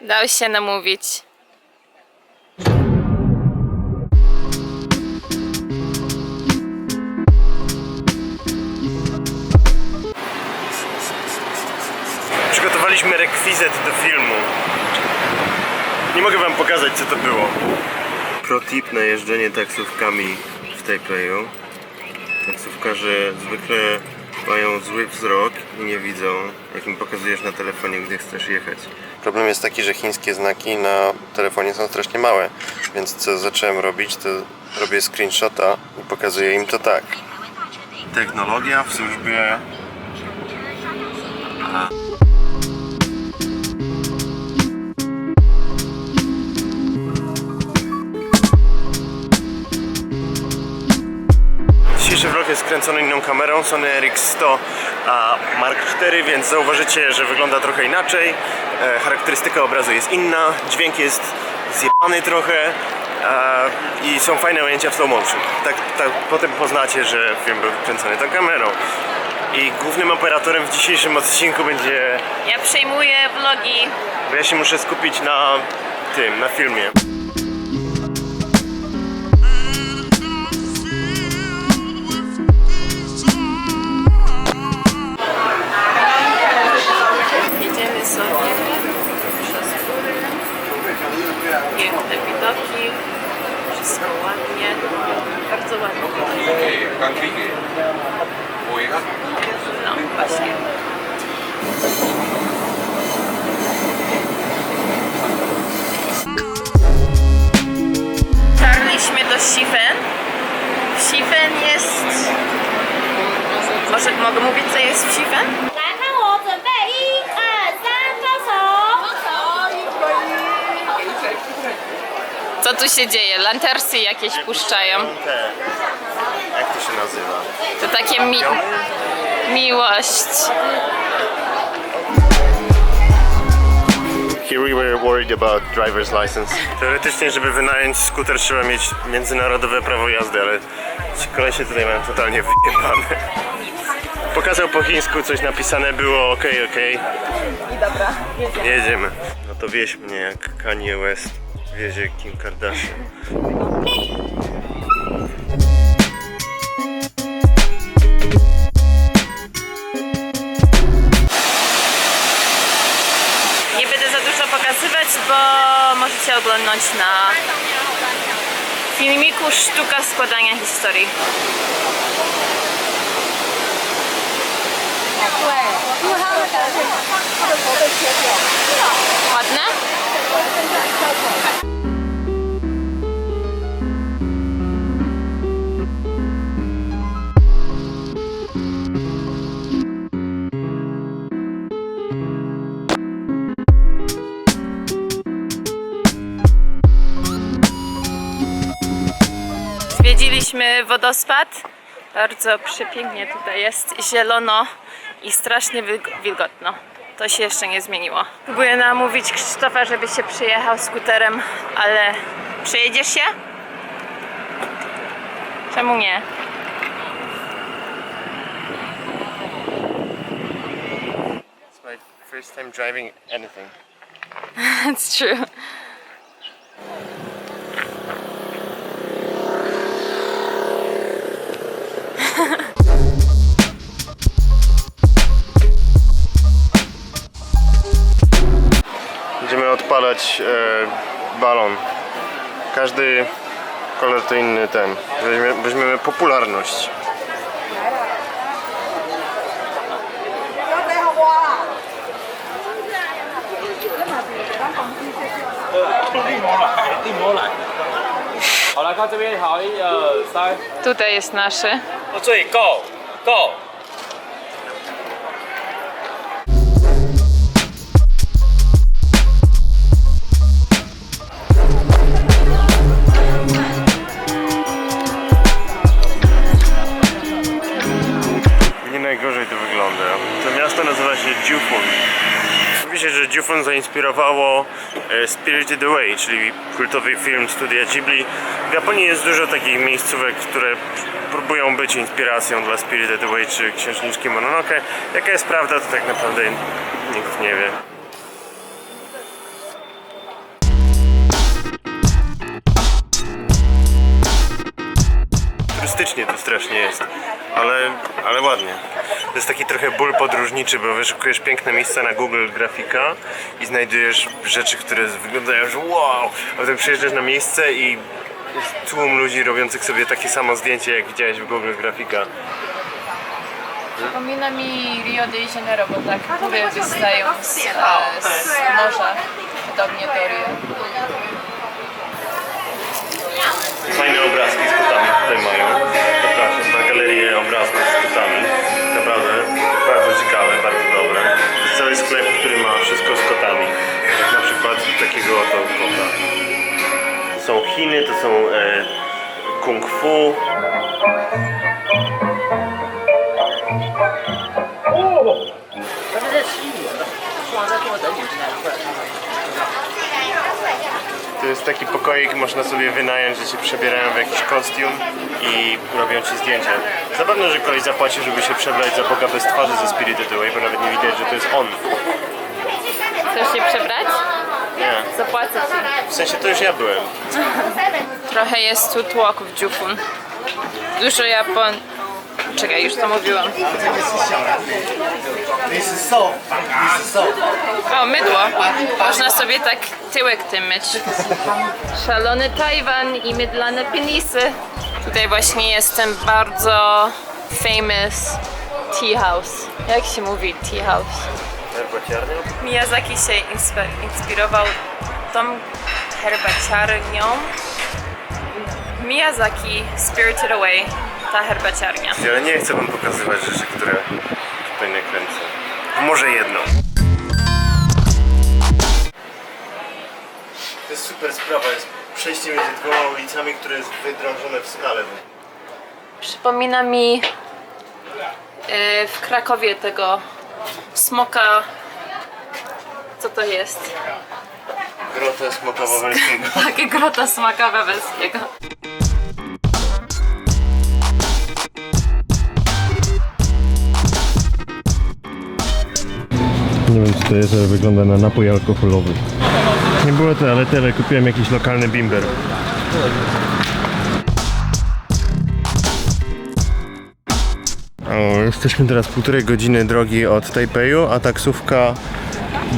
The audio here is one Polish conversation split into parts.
Dał się namówić. Przygotowaliśmy rekwizyt do filmu. Nie mogę wam pokazać co to było. Pro tip na jeżdżenie taksówkami w Taipeiu. Taksówkarze zwykle mają zły wzrok i nie widzą, jak im pokazujesz na telefonie, gdzie chcesz jechać. Problem jest taki, że chińskie znaki na telefonie są strasznie małe, więc co zacząłem robić, to robię screenshota i pokazuję im to tak. Technologia w służbie Jest kręcony inną kamerą Sony RX100 a Mark IV, więc zauważycie, że wygląda trochę inaczej. E, charakterystyka obrazu jest inna, dźwięk jest zjebany trochę e, i są fajne ujęcia w slow motion. Tak, tak potem poznacie, że film był kręcony tą kamerą. I głównym operatorem w dzisiejszym odcinku będzie, Ja przejmuję vlogi. bo ja się muszę skupić na tym, na filmie. mogę mówić, co jest w siwem? Co tu się dzieje? Lantersy jakieś puszczają. Jak to się nazywa? To takie mi miłość. Here we were worried about driver's license. Teoretycznie, żeby wynająć skuter trzeba mieć międzynarodowe prawo jazdy, ale ci kolesie tutaj mają totalnie wyjebane. Pokazał po chińsku, coś napisane było ok, ok. I dobra, jedziemy. No to wieź mnie jak Kanye West wiezie Kim Kardashian. Nie będę za dużo pokazywać, bo możecie oglądać na filmiku Sztuka składania historii. Ładne? Zwiedziliśmy wodospad. Bardzo przepięknie tutaj jest, zielono i strasznie wilg- wilgotno. To się jeszcze nie zmieniło. Próbuję namówić Krzysztofa, żeby się przyjechał skuterem, ale przejedziesz się? Czemu nie? It's my first time driving anything. That's true. Będziemy odpalać e, balon. Każdy kolor to inny ten. Weźmie, weźmiemy popularność. Tutaj jest nasze. 最 go go。Jufun zainspirowało e, Spirited Away, czyli kultowy film studia Ghibli. W Japonii jest dużo takich miejscówek, które próbują być inspiracją dla Spirited Away czy Księżniczki Mononoke. Jaka jest prawda, to tak naprawdę nikt nie wie. Głośniej to strasznie jest. Ale, ale ładnie. To jest taki trochę ból podróżniczy, bo wyszukujesz piękne miejsca na Google Grafika i znajdujesz rzeczy, które wyglądają, że wow, a potem przyjeżdżasz na miejsce i jest tłum ludzi robiących sobie takie samo zdjęcie, jak widziałeś w Google Grafika. Przypomina mi Rio de Janeiro, bo tak góry wystają z, e, z morza, podobnie do Rio. Fajne obrazki z kotami tutaj mają. Chiny, to są e, kung fu. To jest taki pokoik, można sobie wynająć, że się przebierają w jakiś kostium i robią ci zdjęcia. Zapewne, że koleś zapłaci, żeby się przebrać za Boga bez twarzy ze Spirited Away, bo nawet nie widać, że to jest on. Chcesz się przebrać? Nie. Zapłacę ci. W sensie to już ja byłem. Trochę jest tu tłoku w Dziufun. Dużo Japon... Czekaj, już to mówiłam. O, mydło. Można sobie tak tyłek tym myć. Szalony Tajwan i mydlane penisy. Tutaj właśnie jest ten bardzo famous tea house. Jak się mówi tea house? Herbaciarnia? Miyazaki się inspi- inspirował tą herbaciarnią. Miyazaki Spirited Away, ta herbaciarnia. Ale nie chcę wam pokazywać rzeczy, które tutaj nakręcę. Może jedną. To jest super sprawa, jest przejście między dwoma ulicami, które jest wydrążone w skale. Przypomina mi e, w Krakowie tego smoka. Co to jest? Grotę Smoka Wawelskiego. Takie grota smaka wawelskiego. Nie wiem co to jest, ale wygląda na napój alkoholowy. Nie było toalety, ale kupiłem jakiś lokalny bimber. O, jesteśmy teraz półtorej godziny drogi od Tajpeju, a taksówka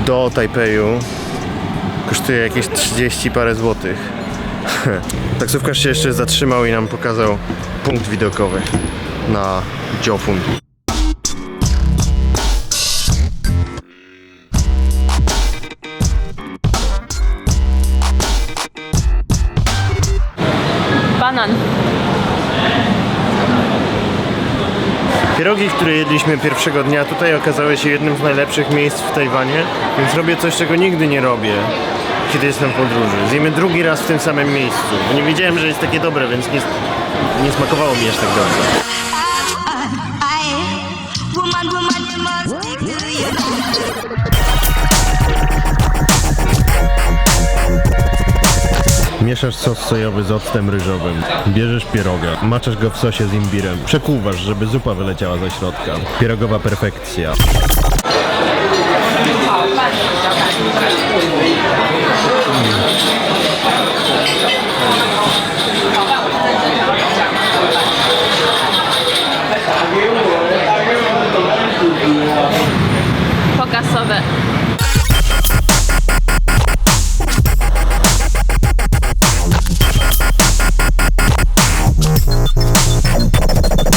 do Tajpeju kosztuje jakieś 30 parę złotych. Taksówkarz się jeszcze zatrzymał i nam pokazał punkt widokowy na Jiofun. Pierogi, które jedliśmy pierwszego dnia tutaj okazały się jednym z najlepszych miejsc w Tajwanie, więc robię coś, czego nigdy nie robię, kiedy jestem w podróży. Zjemy drugi raz w tym samym miejscu, bo nie wiedziałem, że jest takie dobre, więc nie, nie smakowało mi aż tak dobrze. Woman, woman, you must stick to your Mieszasz sos sojowy z octem ryżowym. Bierzesz pieroga, maczasz go w sosie z imbirem. Przekuwasz, żeby zupa wyleciała ze środka. Pierogowa perfekcja. Mm.